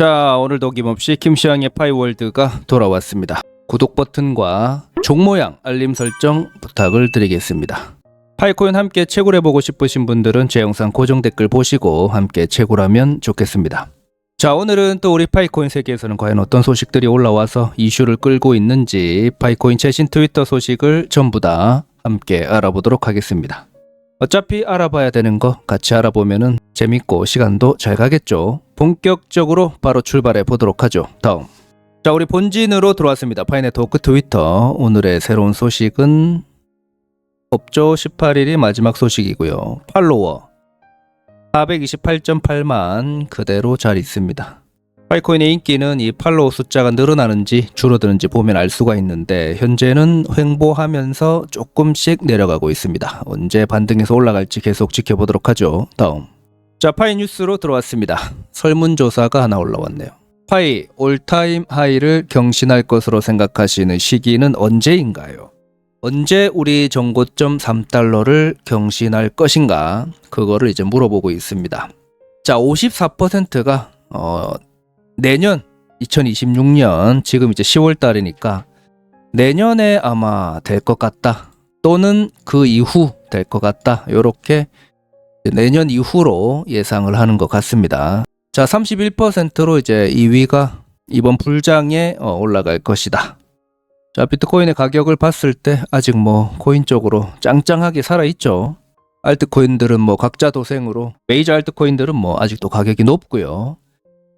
자, 오늘도 김없이 김시황의 파이월드가 돌아왔습니다. 구독 버튼과 종 모양 알림 설정 부탁을 드리겠습니다. 파이코인 함께 채굴해보고 싶으신 분들은 제 영상 고정 댓글 보시고 함께 채굴하면 좋겠습니다. 자, 오늘은 또 우리 파이코인 세계에서는 과연 어떤 소식들이 올라와서 이슈를 끌고 있는지 파이코인 최신 트위터 소식을 전부 다 함께 알아보도록 하겠습니다. 어차피 알아봐야 되는 거 같이 알아보면은 재밌고 시간도 잘 가겠죠. 본격적으로 바로 출발해 보도록 하죠. 다음. 자, 우리 본진으로 들어왔습니다. 파이네토크 트위터. 오늘의 새로운 소식은 업조 18일이 마지막 소식이고요. 팔로워 428.8만 그대로 잘 있습니다. 파이코인의 인기는 이 팔로워 숫자가 늘어나는지 줄어드는지 보면 알 수가 있는데 현재는 횡보하면서 조금씩 내려가고 있습니다. 언제 반등해서 올라갈지 계속 지켜보도록 하죠. 다음. 자, 파이 뉴스로 들어왔습니다. 설문조사가 하나 올라왔네요. 파이 올타임 하이를 경신할 것으로 생각하시는 시기는 언제인가요? 언제 우리 정고점 3달러를 경신할 것인가? 그거를 이제 물어보고 있습니다. 자, 54%가 어, 내년 2026년 지금 이제 10월 달이니까 내년에 아마 될 것 같다. 또는 그 이후 될 것 같다. 요렇게 내년 이후로 예상을 하는 것 같습니다. 자, 31%로 이제 2위가 이번 불장에 어, 올라갈 것이다. 자, 비트코인의 가격을 봤을 때 아직 뭐 코인 쪽으로 짱짱하게 살아 있죠. 알트코인들은 뭐 각자 도생으로 메이저 알트코인들은 뭐 아직도 가격이 높고요.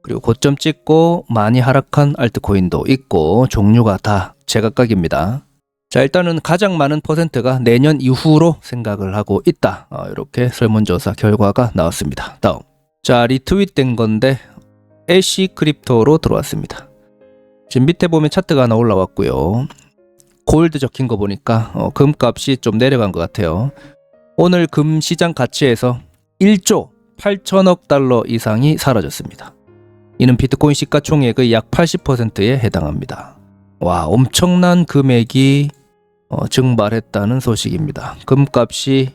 그리고 고점 찍고 많이 하락한 알트코인도 있고 종류가 다 제각각입니다. 자 일단은 가장 많은 퍼센트가 내년 이후로 생각을 하고 있다. 어, 이렇게 설문조사 결과가 나왔습니다. 다음 자 리트윗된 건데 애쉬 크립토로 들어왔습니다. 지금 밑에 보면 차트가 하나 올라왔고요. 골드 적힌 거 보니까 어, 금값이 좀 내려간 것 같아요. 오늘 금 시장 가치에서 1조 8천억 달러 이상이 사라졌습니다. 이는 비트코인 시가총액의 약 80%에 해당합니다. 와, 엄청난 금액이 어, 증발했다는 소식입니다. 금값이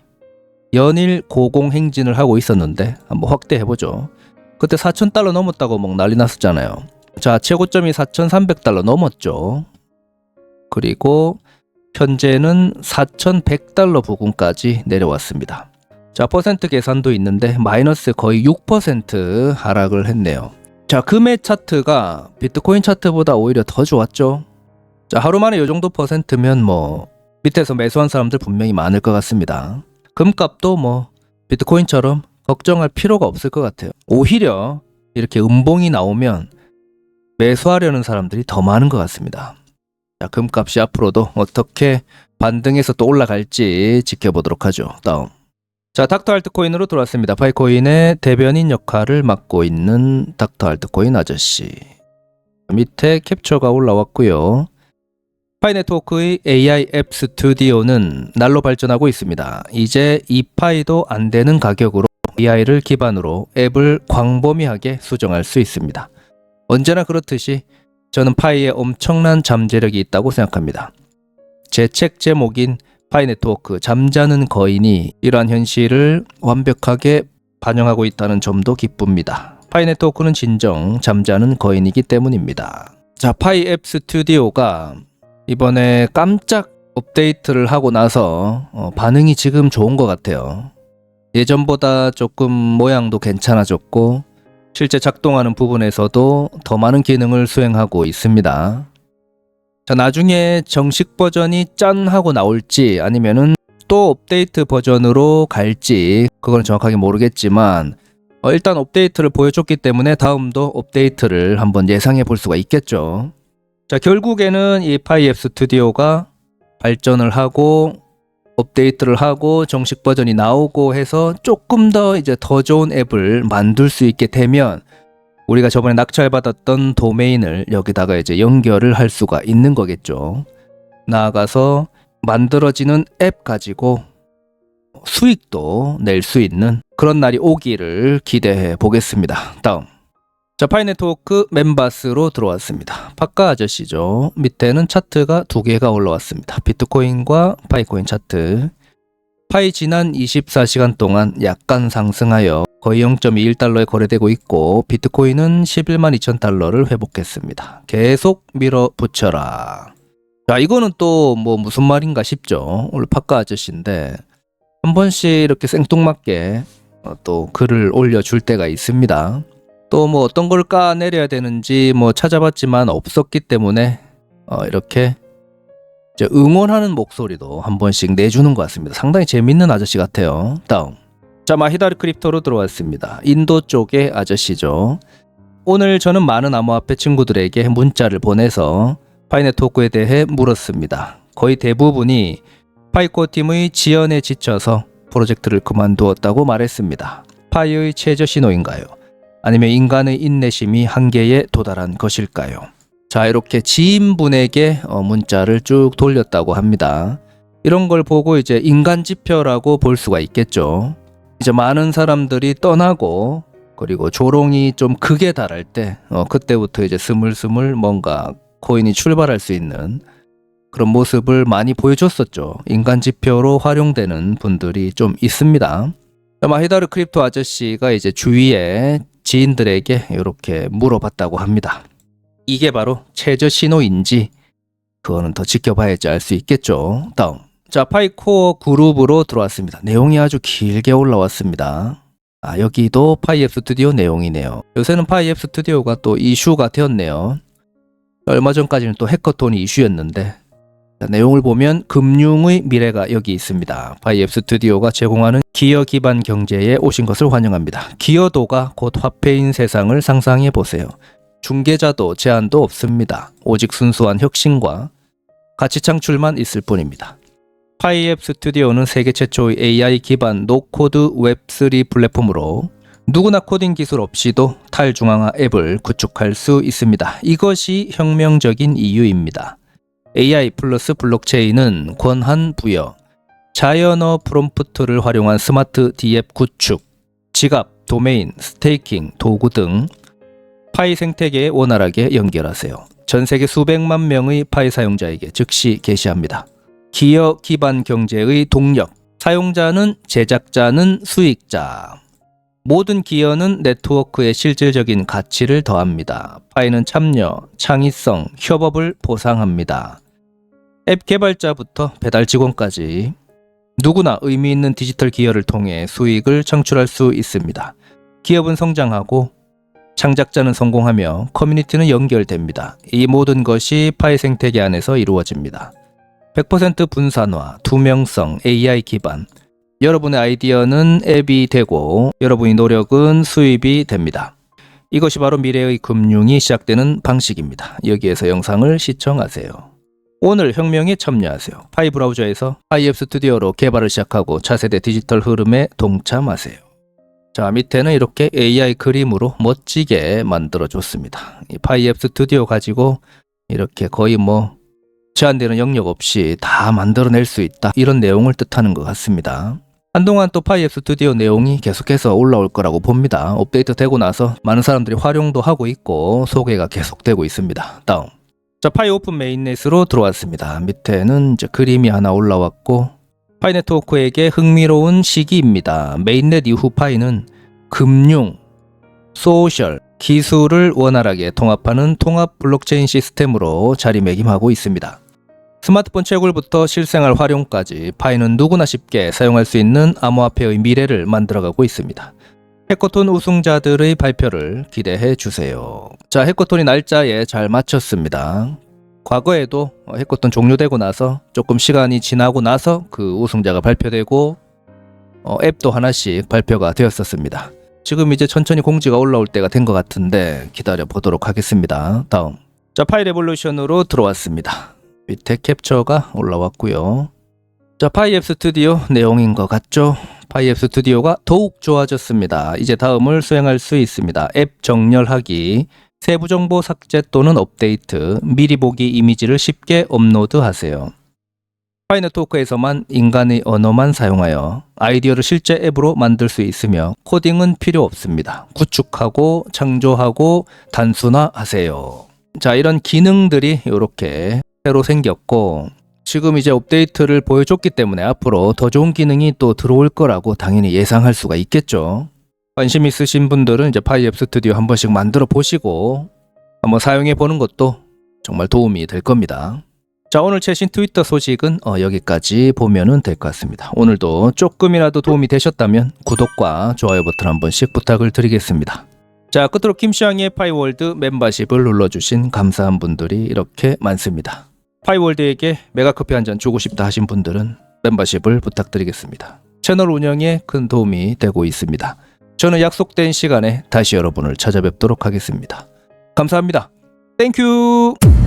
연일 고공 행진을 하고 있었는데 한번 확대해 보죠. 그때 4,000달러 넘었다고 막 난리 났었잖아요. 자, 최고점이 4,300달러 넘었죠. 그리고 현재는 4,100달러 부근까지 내려왔습니다. 자, 퍼센트 계산도 있는데 마이너스 거의 6% 하락을 했네요. 자, 금의 차트가 비트코인 차트보다 오히려 더 좋았죠. 자, 하루 만에 이 정도 퍼센트면 뭐 밑에서 매수한 사람들 분명히 많을 것 같습니다. 금값도 뭐 비트코인처럼 걱정할 필요가 없을 것 같아요. 오히려 이렇게 음봉이 나오면 매수하려는 사람들이 더 많은 것 같습니다. 자, 금값이 앞으로도 어떻게 반등해서 또 올라갈지 지켜보도록 하죠. 다음. 자, 닥터 알트코인으로 돌아왔습니다. 파이코인의 대변인 역할을 맡고 있는 닥터 알트코인 아저씨. 밑에 캡처가 올라왔고요. 파이네트워크의 AI 앱 스튜디오는 날로 발전하고 있습니다. 이제 이 파이도 안 되는 가격으로 AI를 기반으로 앱을 광범위하게 수정할 수 있습니다. 언제나 그렇듯이 저는 파이에 엄청난 잠재력이 있다고 생각합니다. 제 책 제목인 파이 네트워크 잠자는 거인이 이러한 현실을 완벽하게 반영하고 있다는 점도 기쁩니다. 파이 네트워크는 진정 잠자는 거인이기 때문입니다. 자, 파이 앱 스튜디오가 이번에 깜짝 업데이트를 하고 나서 어, 반응이 지금 좋은 것 같아요. 예전보다 조금 모양도 괜찮아졌고 실제 작동하는 부분에서도 더 많은 기능을 수행하고 있습니다. 자, 나중에 정식 버전이 짠 하고 나올지 아니면은 또 업데이트 버전으로 갈지 그건 정확하게 모르겠지만 어, 일단 업데이트를 보여줬기 때문에 다음도 업데이트를 한번 예상해 볼 수가 있겠죠. 자, 결국에는 이 파이앱 스튜디오가 발전을 하고 업데이트를 하고 정식 버전이 나오고 해서 조금 더 이제 더 좋은 앱을 만들 수 있게 되면 우리가 저번에 낙찰받았던 도메인을 여기다가 이제 연결을 할 수가 있는 거겠죠. 나아가서 만들어지는 앱 가지고 수익도 낼 수 있는 그런 날이 오기를 기대해 보겠습니다. 다음. 자, 파이 네트워크 멤버스로 들어왔습니다. 파카 아저씨죠. 밑에는 차트가 두 개가 올라왔습니다. 비트코인과 파이코인 차트. 파이 지난 24시간 동안 약간 상승하여 거의 0.21달러에 거래되고 있고 비트코인은 11만 2천 달러를 회복했습니다. 계속 밀어붙여라. 자, 이거는 또 뭐 무슨 말인가 싶죠. 오늘 파카 아저씨인데 한 번씩 이렇게 생뚱맞게 어, 또 글을 올려줄 때가 있습니다. 또 뭐 어떤 걸 까내려야 되는지 뭐 찾아봤지만 없었기 때문에 어, 이렇게 응원하는 목소리도 한 번씩 내주는 것 같습니다. 상당히 재밌는 아저씨 같아요. 다음. 자, 마히다르 크립토로 들어왔습니다. 인도 쪽의 아저씨죠. 오늘 저는 많은 암호화폐 친구들에게 문자를 보내서 파이네토크에 대해 물었습니다. 거의 대부분이 파이코 팀의 지연에 지쳐서 프로젝트를 그만두었다고 말했습니다. 파이의 최저 신호인가요? 아니면 인간의 인내심이 한계에 도달한 것일까요? 자, 이렇게 지인분에게 어, 문자를 쭉 돌렸다고 합니다. 이런 걸 보고 이제 인간 지표라고 볼 수가 있겠죠. 이제 많은 사람들이 떠나고 그리고 조롱이 좀 극에 달할 때 어, 그때부터 이제 스물스물 뭔가 코인이 출발할 수 있는 그런 모습을 많이 보여줬었죠. 인간 지표로 활용되는 분들이 좀 있습니다. 마히다르 크립토 아저씨가 이제 주위에 지인들에게 이렇게 물어봤다고 합니다. 이게 바로 최저 신호인지 그거는 더 지켜봐야지 알 수 있겠죠. 다음. 자, 파이코어 그룹으로 들어왔습니다. 내용이 아주 길게 올라왔습니다. 아, 여기도 파이앱 스튜디오 내용이네요. 요새는 파이앱 스튜디오가 또 이슈가 되었네요. 얼마 전까지는 또 해커톤이 이슈였는데 자, 내용을 보면 금융의 미래가 여기 있습니다. 파이앱 스튜디오가 제공하는 기여 기반 경제에 오신 것을 환영합니다. 기여도가 곧 화폐인 세상을 상상해 보세요. 중개자도 제한도 없습니다. 오직 순수한 혁신과 가치 창출만 있을 뿐입니다. 파이앱 스튜디오는 세계 최초의 AI 기반 노코드 웹3 플랫폼으로 누구나 코딩 기술 없이도 탈중앙화 앱을 구축할 수 있습니다. 이것이 혁명적인 이유입니다. AI 플러스 블록체인은 권한 부여, 자연어 프롬프트를 활용한 스마트 D앱 구축, 지갑, 도메인, 스테이킹, 도구 등 파이 생태계에 원활하게 연결하세요. 전 세계 수백만 명의 파이 사용자에게 즉시 게시합니다. 기여 기반 경제의 동력. 사용자는 제작자는 수익자. 모든 기여는 네트워크의 실질적인 가치를 더합니다. 파이는 참여, 창의성, 협업을 보상합니다. 앱 개발자부터 배달 직원까지 누구나 의미 있는 디지털 기여를 통해 수익을 창출할 수 있습니다. 기업은 성장하고 창작자는 성공하며 커뮤니티는 연결됩니다. 이 모든 것이 파이 생태계 안에서 이루어집니다. 100% 분산화, 투명성, AI 기반. 여러분의 아이디어는 앱이 되고 여러분의 노력은 수입이 됩니다. 이것이 바로 미래의 금융이 시작되는 방식입니다. 여기에서 영상을 시청하세요. 오늘 혁명에 참여하세요. 파이 브라우저에서 파이앱 스튜디오로 개발을 시작하고 차세대 디지털 흐름에 동참하세요. 자, 밑에는 이렇게 AI 그림으로 멋지게 만들어 줬습니다. 이 파이앱 스튜디오 가지고 이렇게 거의 뭐 제한되는 영역 없이 다 만들어낼 수 있다. 이런 내용을 뜻하는 것 같습니다. 한동안 또 파이앱 스튜디오 내용이 계속해서 올라올 거라고 봅니다. 업데이트 되고 나서 많은 사람들이 활용도 하고 있고 소개가 계속되고 있습니다. 다음. 자, 파이 오픈 메인넷으로 들어왔습니다. 밑에는 이제 그림이 하나 올라왔고 파이 네트워크에게 흥미로운 시기입니다. 메인넷 이후 파이는 금융, 소셜, 기술을 원활하게 통합하는 통합 블록체인 시스템으로 자리매김하고 있습니다. 스마트폰 채굴부터 실생활 활용까지 파이는 누구나 쉽게 사용할 수 있는 암호화폐의 미래를 만들어가고 있습니다. 해커톤 우승자들의 발표를 기대해 주세요. 자, 해커톤이 날짜에 잘 맞췄습니다. 과거에도 해커톤 종료되고 나서 조금 시간이 지나고 나서 그 우승자가 발표되고 어, 앱도 하나씩 발표가 되었었습니다. 지금 이제 천천히 공지가 올라올 때가 된 것 같은데 기다려 보도록 하겠습니다. 다음. 자, 파이 레볼루션으로 들어왔습니다. 밑에 캡처가 올라왔고요. 자, 파이앱 스튜디오 내용인 것 같죠? 파이앱 스튜디오가 더욱 좋아졌습니다. 이제 다음을 수행할 수 있습니다. 앱 정렬하기, 세부 정보 삭제 또는 업데이트, 미리 보기 이미지를 쉽게 업로드하세요. 파이너토크에서만 인간의 언어만 사용하여 아이디어를 실제 앱으로 만들 수 있으며 코딩은 필요 없습니다. 구축하고 창조하고 단순화하세요. 자, 이런 기능들이 이렇게 새로 생겼고 지금 이제 업데이트를 보여줬기 때문에 앞으로 더 좋은 기능이 또 들어올 거라고 당연히 예상할 수가 있겠죠. 관심 있으신 분들은 이제 파이앱 스튜디오 한 번씩 만들어 보시고 한번 사용해 보는 것도 정말 도움이 될 겁니다. 자, 오늘 최신 트위터 소식은 어, 여기까지 보면은 될 것 같습니다. 오늘도 조금이라도 도움이 되셨다면 구독과 좋아요 버튼 한 번씩 부탁을 드리겠습니다. 자, 끝으로 김시황의 파이월드 멤버십을 눌러주신 감사한 분들이 이렇게 많습니다. 파이월드에게 메가커피 한 잔 주고 싶다 하신 분들은 멤버십을 부탁드리겠습니다. 채널 운영에 큰 도움이 되고 있습니다. 저는 약속된 시간에 다시 여러분을 찾아뵙도록 하겠습니다. 감사합니다. 땡큐!